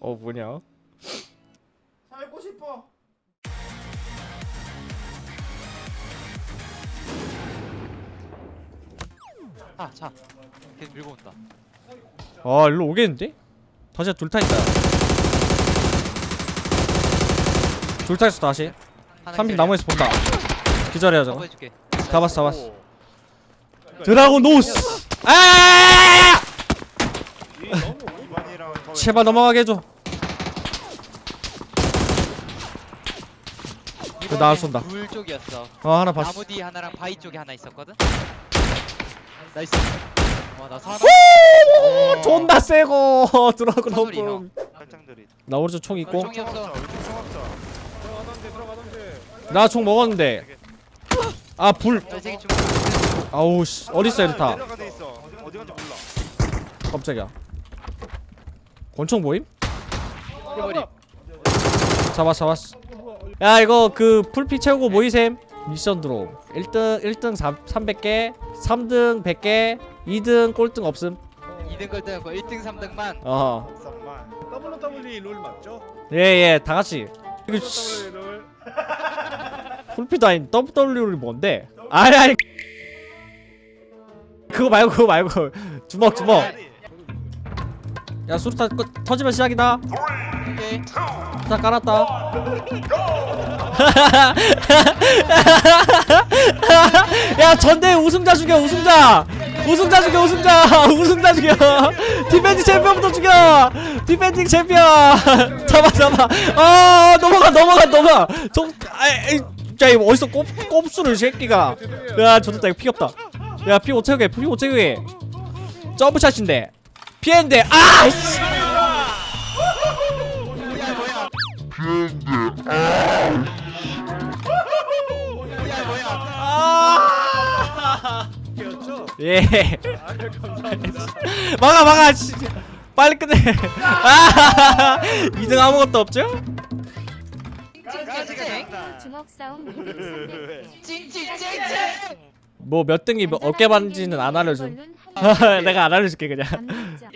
어 뭐냐? 살고 싶어. 아, 차. 걔 밀고 온다. 아 일로 오겠는데? 다시 둘타 있다. 둘타 있어 다시. 하나 3빈 기절이야. 나무에서 본다. 기절해야 저거. 커버해줄게. 잡았어 잡았어. 드라곤 노스. 아! 이 너무 이번이랑 더 제발 넘어가게 해줘. 그 나와 쏜다. 둘 쪽이었어. 어 하나 봤어. 나무 뒤 하나랑 바위 쪽에 하나 있었거든. 나이스. 와, 나 사나. 오, 존나 세고 드라곤 소리, 오픈. 발장들이. 나 오른쪽 총 있고. 총이 없어. 들어가던데 들어가던데. 나총 먹었는데. 아 불. 저 새끼 좀. 아우 씨 어디 있어 이렇다. 내려가 돼 있어. 어디 간지 몰라. 깜짝이야. 권총 보임? 해버리. 잡았어 잡았어. 야 이거 그 풀피 채우고 모이셈. 미션 드로 1등 1등 300개 3등 100개 2등 꼴등 없음 2등 걸등고 1등 3등만. 어예예 잠깐만. WWE 룰 맞죠? 다 같이 이거 씨, WWE 룰. 풀피도 아닌 WW이 뭔데 아니 아니 그거 말고 그거 말고 주먹 주먹 야 수류탄 끝 터지면 시작이다. 오케이. 다 깔았다. 야 전대 우승자 죽여 우승자. 우승자 죽여 우승자. 우승자 죽여. 디펜딩 챔피언부터 죽여. 디펜딩 챔피언. 잡아 잡아. 어 넘어가 넘어가 넘어가. 저야 이거 어디서 꼽 꼽수를 이 새끼가. 야 저졌다. 이거 피 없다. 야피 5채우게 피 5채우게. 점프샷인데 피했는데 아 씨. 뭐야. 아? 예. 막아 막아 씨. 빨리 끝내 아 2등 아무것도 없죠? 찡찡찡. 주먹 싸움 200, 300개. 찡찡찡찡. 뭐 몇 등이 몇- 어깨 반지는 안 알려줌 내가 안 알려줄게 그냥.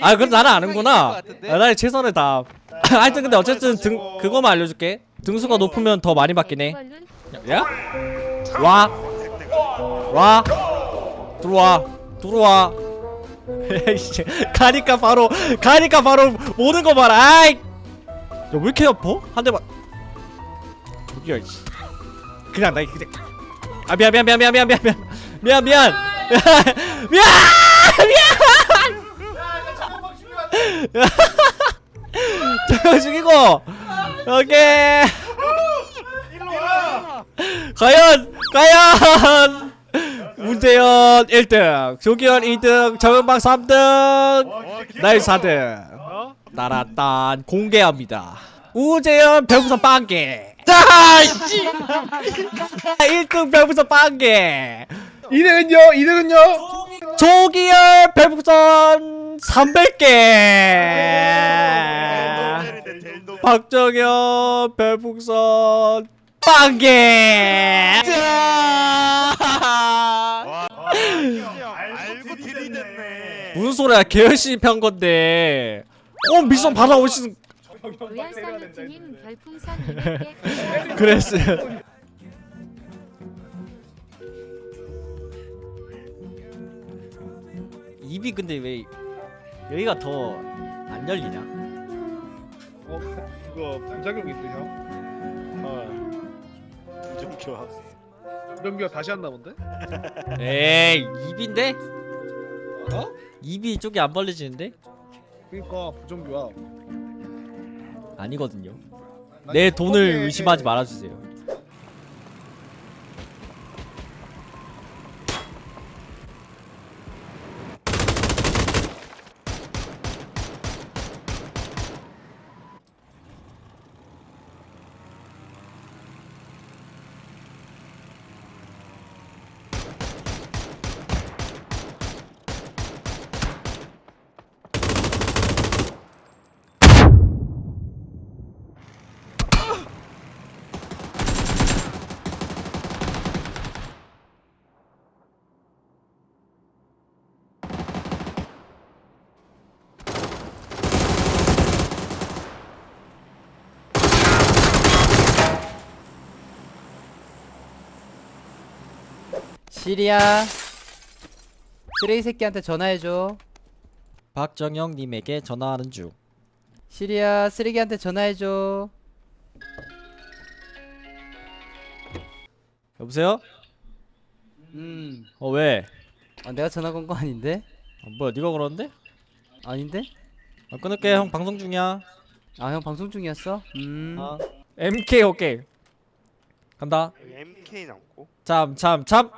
아 그럼 나는 아는구나? 아, 나는 최선을 다 하여튼 근데 어쨌든 등 그거만 알려줄게 등수가 높으면 더 많이 받긴 해 야? 와. 와. 들어와. 들어와. 에이씨. 가니까 바로 가니까 바로 모든 거 봐라. 아이. 야, 왜 이렇게 아파? 한 대만. 저기요. 이씨. 그냥 나 그냥 아 미안 미안 미안 미안 미안 미안 미안 미안 미안 미안 미안 저거 죽이고 오케이 과연 과연 문재현 1등 조기현 2등 정은박 3등 나이 4등 어? 나라딴 공개합니다 우재현 별풍선 빵개 아이씨. 1등 별풍선 빵개 2등은요? 2등은요? 조기열 별풍선 300개 박정현 별풍선 빵개 알고 들이댔네. 무슨 소리야 개열심히 편 건데 어 미션 받아오시는 로얄 살루트님 별풍선 200개. 그랬어 입이 근데 왜 여기가 더 안 열리냐 어 그거 부작용 있으세요? 어좀 좋아. 연기가 다시 한다 본데? 에이 입인데 어? 입이 이쪽이 안 벌려지는데 그니까 부정규야. 아니거든요 내 돈을 의심하지 말아주세요 시리야 쓰레기 새끼한테 전화해줘 박정영님에게 전화하는 중 시리야 쓰레기한테 전화해줘 여보세요? 음 어 왜? 아, 내가 전화 건 거 아닌데? 아, 뭐야 네가 그러는데? 아닌데? 아, 끊을게 형 방송 중이야 아 형 방송 중이었어? 음 아. MK 오케이 간다 MK 남고 참 참 참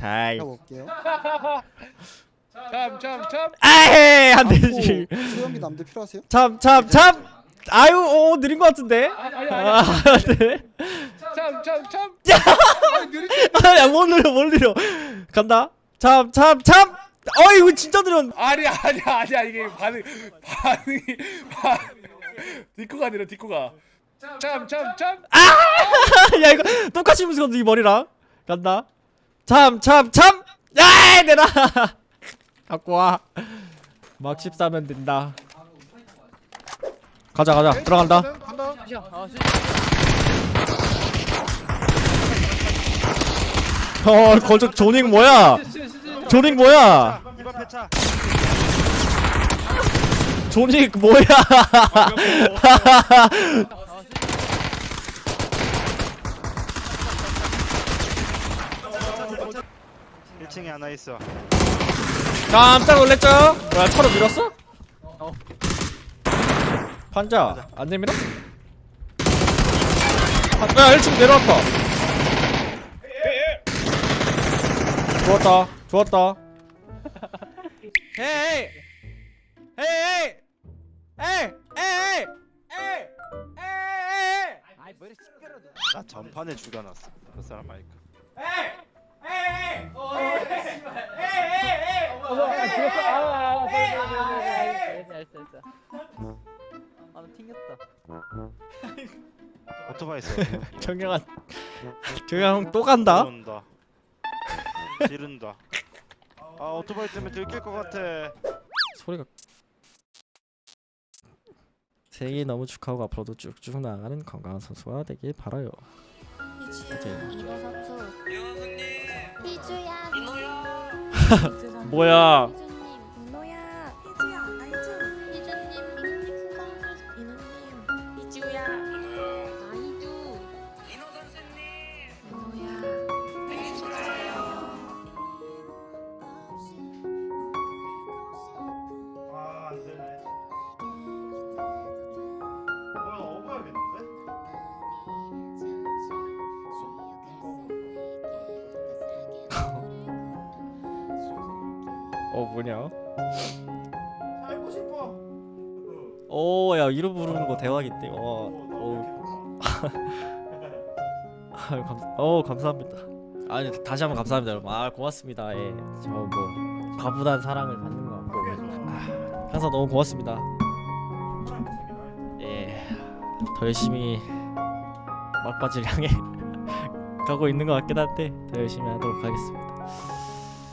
다이. 해볼게요. 참 참 참. 아이 안 되지 수영기 남들 필요하세요? 참 참 참. 아유 오 느린 것 같은데? 아, 네. 참 참참. 야못 느려 못 느려. 간다. 참 참 참. 어이구 진짜 느려 아니야 아니야 아니야. 이게 반응 반응이 반 디코가 아니라 디코가. 참 참참. 야 이거 똑같이 무서워 이 머리랑. 간다 참 참 참! 야 내놔! 갖고 와 막 14면 된다. 가자 가자. 들어간다. 간다 어 거저 조닝 뭐야? 조닝 뭐야? 조닝 뭐야 일층에 하나 있어. 깜짝 놀랬죠? 뭐야 차로 밀었어? 판자 안 내밀어? 야 1층 내려왔다. 좋았다 좋았다. 헤이! 헤이 헤이 헤이! 헤이 헤이 헤이! 나 전판에 죽여놨어. 그 사람 마이크 아나 튕겼다. 오토바이 있어 정영아 정영 또 간다? 들어온다. 지른다. 아 오토바이 때문에 들킬 것 같아. 소리가 생일 너무 축하하고 앞으로도 쭉쭉 나가는 건강한 선수가 되길 바라요. 맞아요. 희주야 뭐야? 어 뭐냐? 살고 싶어 오 야 이름 부르는 거 대박인데. 어. 오. 아유, 감, 어 감사합니다. 아니 다시 한번 감사합니다 여러분. 아 고맙습니다. 예. 저뭐 과분한 사랑을 받는 것 같고 아, 항상 너무 고맙습니다. 예. 더 열심히 막바지를 향해 가고 있는 것 같긴 한데 더 열심히 하도록 하겠습니다.